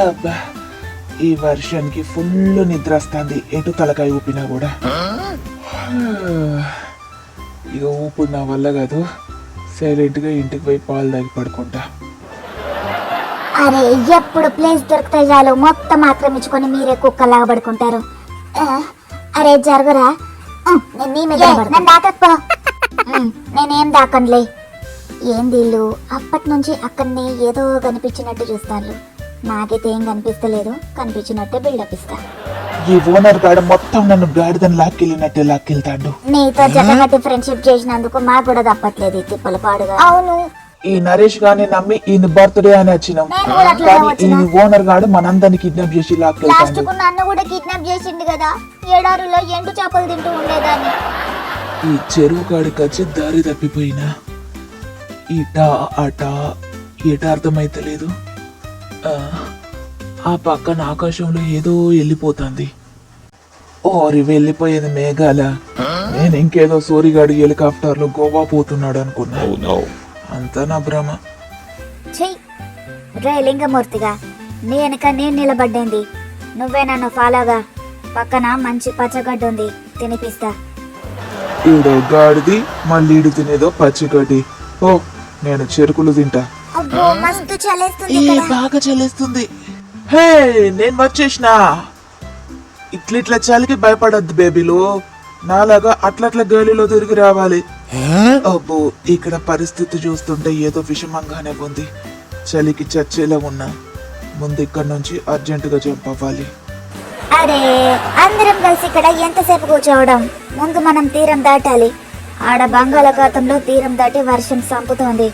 అబ్బా ఈ వర్షానికి ఫుల్ నిద్ర వస్తుంది ఎటు తలకాయ ఊపినా కూడా. ఇక ఊపుడు నా వల్ల కాదు. సైలెంట్గా ఇంటికి పోయి పాలు తాగి పడుకుంటా. అరే ఎప్పుడు ప్లేస్ దొరికితే చాలు. మొత్తం ఆక్రమించుకొని మీరే కుక్కలాగా పడుకుంటారు. అరే జరుగురా? నేను నీ మీద నన్ను నేనేం దాకంలే ఏంది వీళ్ళు అప్పటి నుంచి అక్కడనే ఏదో కనిపించినట్టు చూస్తాను నాకైతే ఏం కనిపిస్తలేదు కనిపించినట్టే బిల్డప్ ఇస్తా. ఈ ఓనర్ గాడు మొత్తం నన్ను గాడిదని లాక్కెళ్ళినట్టే లాక్కెళ్తాడు. నీతో జగగట్టి ఫ్రెండ్షిప్ చేసినందుకు మాకు కూడా తప్పట్లేదు ఈ తిప్పల పాడుగా. అవును. ఈ నరేష్ గాని నమ్మి ఈయన బర్త్డే అని వచ్చినాం. కానీ. ఈ ఓనర్ గాడు మనందరిని కిడ్నాప్ చేసి లాస్ట్ లాక్కెళ్తాడు కు నన్ను కూడా కిడ్నాప్ చేసిండు కదా. ఏడారులో ఎండు చేపలు తింటూ ఉండేదాన్ని. ఈ చెరువు కాడికి వచ్చి దారి తప్పిపోయినా. ఇట అట ఎట అర్థమైతలేదు. ఆ, ఆ పక్కన ఆకాశంలో ఏదో వెళ్ళిపోతుంది. ఓరి వెళ్ళిపోయేది మేఘాల. నేను ఇంకేదో సూరిగాడు హెలికాప్టర్లో గోవా పోతున్నాడు అనుకున్నా. అంతా నా భ్రమ. చెయ్యి రే లింగమూర్తిగా నీ వెనక నేను నిలబడ్డింది. నువ్వే నన్ను ఫాలోగా. పక్కన మంచి పచ్చగడ్డ ఉంది తినిపిస్తా. ఈడో గాడిది మళ్ళీ ఈడు తినేదో పచ్చిగడ్డి. ఓ నేను చెరుకులు తింటా. అబ్బో మస్తు చలేస్తుంది ఏ ఇక్కడ. బాగా చలేస్తుంది. హే నేను వచ్చేసిన. ఇట్లా ఇట్లా చలికి భయపడద్దు బేబీలు. నాలాగా అట్లట్ల గాలిలో తిరిగి రావాలి. అబ్బో ఇక్కడ పరిస్థితి చూస్తుంటే ఏదో విషమంగానే ఉంది. చలికి చచ్చేలా ఉన్నా. ముందు ఇక్కడ నుంచి అర్జెంటుగా జంప్ అవ్వాలి. అరే అందరం కలిసి ఇక్కడ ఎంతసేపు కూర్చోవడం? ముందు మనం తీరం దాటాలి. ఆడ బంగాళాఖాతంలో తీరం దాటి వర్షం సంపుతోంది.